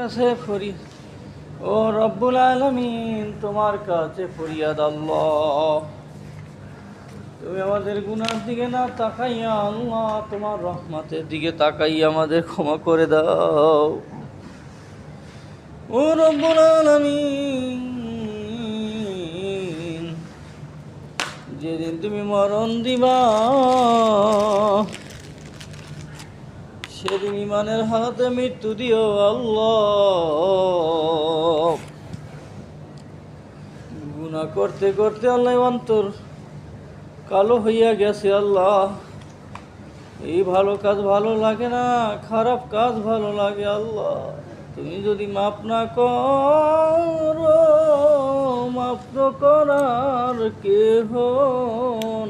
কাছে ও রব্বুল আলমিন, তোমার কাছে ফরিয়াদ আল্লাহ। তুমি আমাদের গুনার দিকে না তাকাইয়া আল্লাহ তোমার রহমতের দিকে তাকাইয়া আমাদের ক্ষমা করে দাও। ও রব্বুল আলমিন, যেদিন তুমি মরণ দিবা সেদিন ইমানের হাতে মৃত্যু দিও আল্লাহ। গুণা করতে করতে আল্লাহ অন্তর কালো হইয়া গেছে আল্লাহ। এই ভালো কাজ ভালো লাগে না, খারাপ কাজ ভালো লাগে আল্লাহ। তুমি যদি মাপ না করো মাপ করার কেহ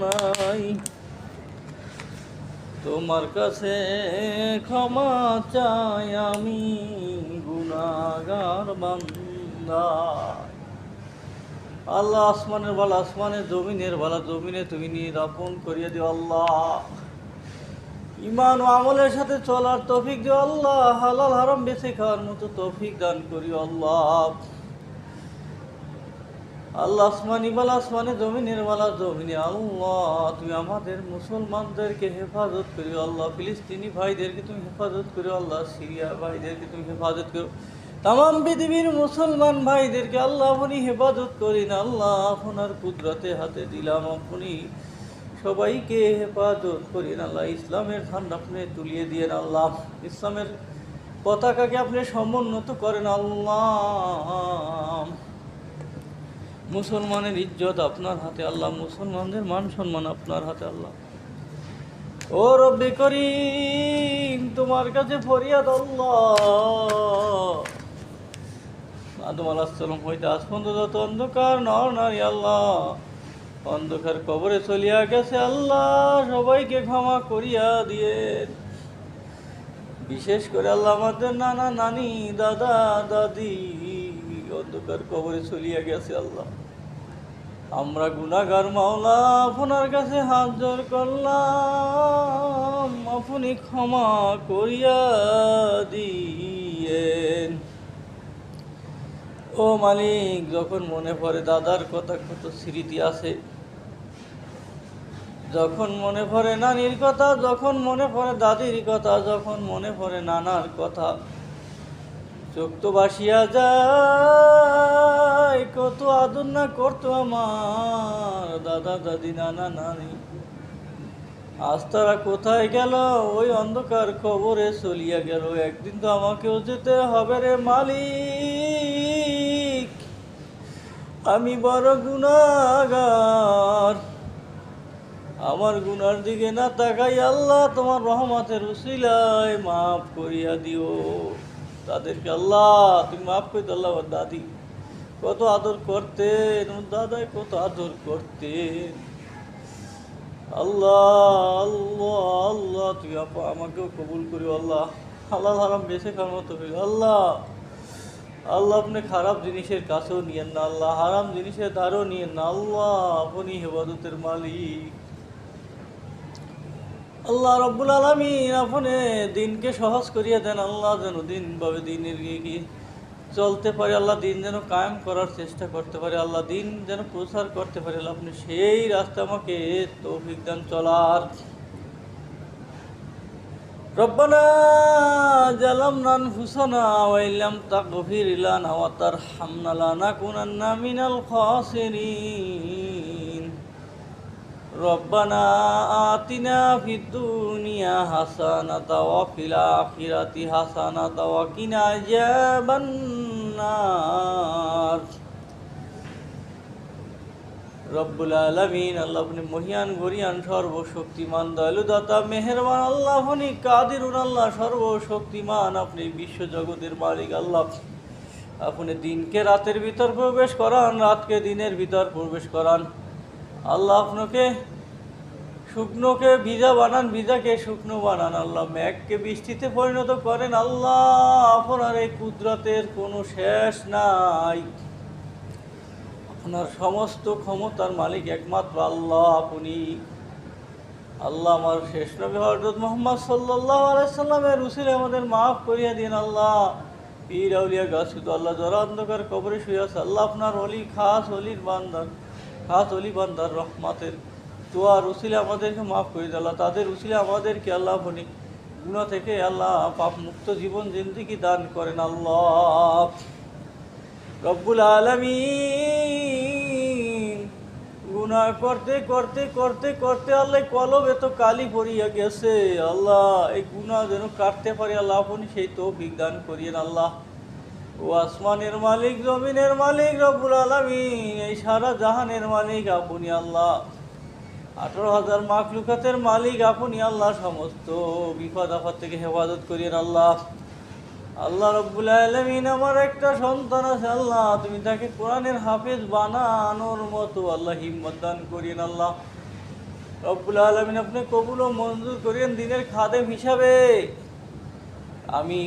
নাই। তোমার কাছে ক্ষমা চাই আমি গুনাগার বান্দা। আল্লাহ আসমানের বালা, আসমানের জমিনের বালা, জমিনে তুমি নিয়ে নিরাপন করিয়ে দিও আল্লাহ। ইমান ও আমলের সাথে চলার তৌফিক দিও আল্লাহ। হালাল হারাম বেছে খাওয়ার মতো তৌফিক দান করিও আল্লাহ। আল্লাহ আসমানি বালা আসমানে, জমিনের বালা জমিনে। আল্লাহ, তুমি আমাদের মুসলমানদেরকে হেফাজত করিও। আল্লাহ, ফিলিস্তিনি ভাইদেরকে তুমি হেফাজত করিও। আল্লাহ, সিরিয়া ভাইদেরকে তুমি হেফাজত করো তাম পৃথিবীর মুসলমান ভাইদেরকে আল্লাহ আপনি হেফাজত করিন। আল্লাহ আপনার কুদরতে হাতে দিলাম আপনি সবাইকে হেফাজত করিন। আল্লাহ, ইসলামের ঠান্ডা আপনি তুলিয়ে দিয়েন। আল্লাহ, ইসলামের পতাকাকে আপনি সমুন্নত করেন। আল্লাহ মুসলমানের ইজ্জত আপনার হাতে আল্লাহ, মুসলমানদের মান সম্মান আপনার হাতে আল্লাহ। ও রব্বি করিম, তোমার কাছে ফরিয়াদ আল্লাহ। আদম আলাহিসাল্লাম হইতে আজ পর্যন্ত অন্ধকার, নর, নারী, আল্লাহ। অন্ধকার কবরে চলিয়া গেছে আল্লাহ, সবাইকে ক্ষমা করিয়া দিয়ে বিশেষ করে আল্লাহ আমাদের নানা নানি, দাদা, দাদি, অন্ধকার কবরে চলিয়া গেছে আল্লাহ। আমরা গুনাগার মাওলা, আপনার কাছে হাত জোর করলাম। আপনি ক্ষমা করিয়া দিয়েন। ও মালিক, যখন মনে পড়ে দাদার কথা কত স্মৃতি আছে, যখন মনে পড়ে নানির কথা, যখন মনে পড়ে দাদির কথা, যখন মনে পড়ে নানার কথা চোখ তো বাসিয়া যায়, কত আদর না করতো আমার দাদা, দাদি, নানা, নানি। আজ তারা কোথায় গেল, ওই অন্ধকার খবরে চলিয়া গেল। একদিন তো আমাকেও যেতে হবে রে মালিক। আমি বড় গুণাগার আমার গুনার দিকে না তাকাই আল্লাহ, তোমার রহমতের উসিলায় মাফ করিয়া দিও। তাদেরকে আল্লাহ, তুমি মাফ করে দাও, আল্লাহ আমার দাদি। কত আদর করতেন দাদাই কত আদর করতেন। আল্লাহ আল্লাহ আল্লাহ, তুই আপা, আমাকেও কবুল করি আল্লাহ। আল্লাহ হারাম বেছে খাওয়ার মতো হইল আল্লাহ। আল্লাহ, আপনি খারাপ জিনিসের কাছেও নিয়েন না, আল্লাহ। হারাম জিনিসের ধারও নিয়েন না, আল্লাহ। আপনি হেফাজতের মালিক। আল্লাহ রব্বুল আলমিন আপনি দিনকে সহজ করিয়া দেন আল্লাহ যেন দিন ভাবে দিনের কি চলতে পারে আল্লাহ দিন যেন কায়েম করার চেষ্টা করতে পারে আল্লাহ দিন যেন প্রচার করতে পারে আল্লাহ আপনি সেই রাস্তা আমাকে তৌফিক দান চলার ربنا ظلمنا أنفسنا وإن لم تغفر لنا وترحمنا لنكونن من الخاسرين ربنا آتنا في الدنيا حسنة وفي الآخرة حسنة وقنا عذاب النار রব্বুল আলমিন আল্লাহ আপনি মহিয়ান গরিয়ান সর্বশক্তিমান দয়ালু দাতা মেহেরবান আল্লাহ আপনি কাদিরুন আল্লাহ সর্বশক্তিমান আপনি বিশ্ব জগতের মালিক আল্লাহ আপনি দিনকে রাতের ভিতর প্রবেশ করান রাতকে দিনের ভিতর প্রবেশ করান আল্লাহ আপনাকে শুকনোকে ভিজা বানান, ভিজাকে শুকনো বানান। আল্লাহ ম্যাগকে বৃষ্টিতে পরিণত করেন। আল্লাহ আপনার এই কুদরতের কোনো শেষ নাই। আপনার সমস্ত ক্ষমতার মালিক একমাত্র আল্লাহ আপনি। আল্লাহ আমার শেষ নবী হজরত মোহাম্মদ সাল্লাহ আলাইসাল্লামের উসিলে আমাদের মাফ করিয়া দিন। আল্লাহ পীর আউলিয়া গাছ আল্লাহ জরা অন্ধকার কবরে শুয়ে আছে। আল্লাহ আপনার অলি, খাস অলির বান্দার খাস অলি বান্দার রহমাতের। তোয়ার উসিলে আমাদেরকে মাফ করে আল্লাহ। তাদের উসিলে আমাদেরকে আল্লাহ বনি গুণা থেকে আল্লাহ পাপ মুক্ত জীবন জিন্দিগি দান করেন আল্লাহ। রব্বুল আলমিন। গুনাহ করতে করতে করতে করতে আল্লাহ কলবে তো কালি পড়িয়া গেছে। আল্লাহ এই গুনাহ যেন কাটতে পারি আল্লাহ আপনি সেই তৌফিক দান করিয়েন আল্লাহ। ও আসমানের মালিক, জমিনের মালিক, রব্বুল আলমিন, এই সারা জাহানের মালিক আপনি আল্লাহ। আঠারো হাজার মাখলুকাতের মালিক আপনি আল্লাহ, সমস্ত বিপদ আপদ থেকে হেফাজত করিয়েন আল্লাহ। আল্লাহ রব্বুল আলমিন আমার একটা সন্তান আছে আল্লাহ, তুমি তাকে কোরআনের হাফেজ বানানোর মতো আল্লাহ হিম্মত দান করিয়েন আল্লাহ। রব্বুল আলমিন আপনি কবুল ও মঞ্জুর করিয়েন দিনের খাদেম হিসাবে। আমি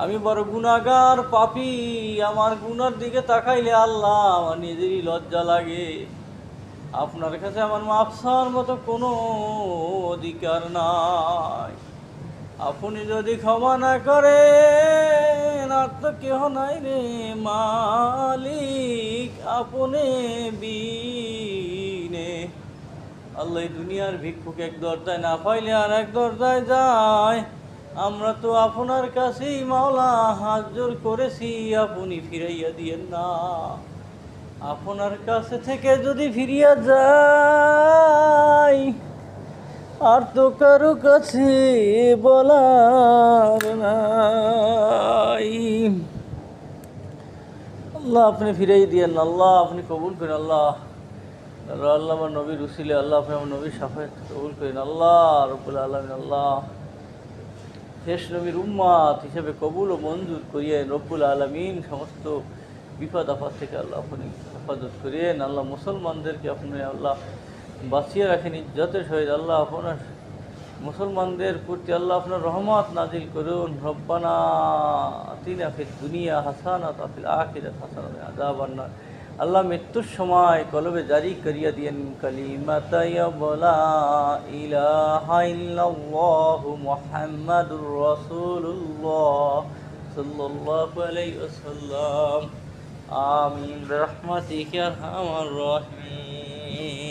আমি বড় গুণাগার পাপি। আমার গুনার দিকে তাকাইলে আল্লাহ, আমার নিজেরই লজ্জা লাগে। আপনার কাছে আমার মাপসার মতো কোনো অধিকার নাই। আপনি যদি ক্ষমা না করেন, আর তো কেহ নাই রে মালিক আপনি বিনে। আল্লাহ দুনিয়ার ভিক্ষুক এক দরজায় না পাইলে আর এক দরজায় যায়। আমরা তো আপনার কাছেই মাওলা হাত জোর করেছি, আপনি ফিরাইয়া দিয়েন না। আপনার কাছে থেকে যদি ফিরিয়া যাই, আর তো কারও কাছে বলার নাই। আল্লাহ, আপনি ফিরাই দিয়েন আল্লাহ, আপনি কবুল করেন। আল্লাহ আল্লাহ আল্লাহ, আমার নবীর উসিলে, আল্লাহ, আপনি আমার নবীর সাফায়ত কবুল করেন। আল্লাহ, রব্বুল আলমিন, আল্লাহ। শেষ নবীর উম্মাত হিসেবে কবুল ও মঞ্জুর করিয়েন রব্বুল আলমিন সমস্ত বিপদ আপদ থেকে আল্লাহ আপনি হেফাজত করিয়েন। আল্লাহ মুসলমানদেরকে আপনি আল্লাহ বাঁচিয়ে রাখেন, ইজ্জতের সহিত আল্লাহ আপনার মুসলমানদের প্রতি আল্লাহ আপনার রহমত নাজিল করুন। রব্বানা আতিনা ফিদ দুনিয়া হাসানা তাফিল আখিরাত হাসানা আযাবান্নার আল্লাহ মৃত্যুর সময় কলবে জারি করিয়া দিয়েন কালিমাতায়া বলা ইলাহা ইল্লাল্লাহু মুহাম্মাদুর রাসূলুল্লাহ সাল্লাল্লাহু আলাইহি ওয়াসাল্লাম আমিন বিরহমাতিকা আরহামার রাহিমিন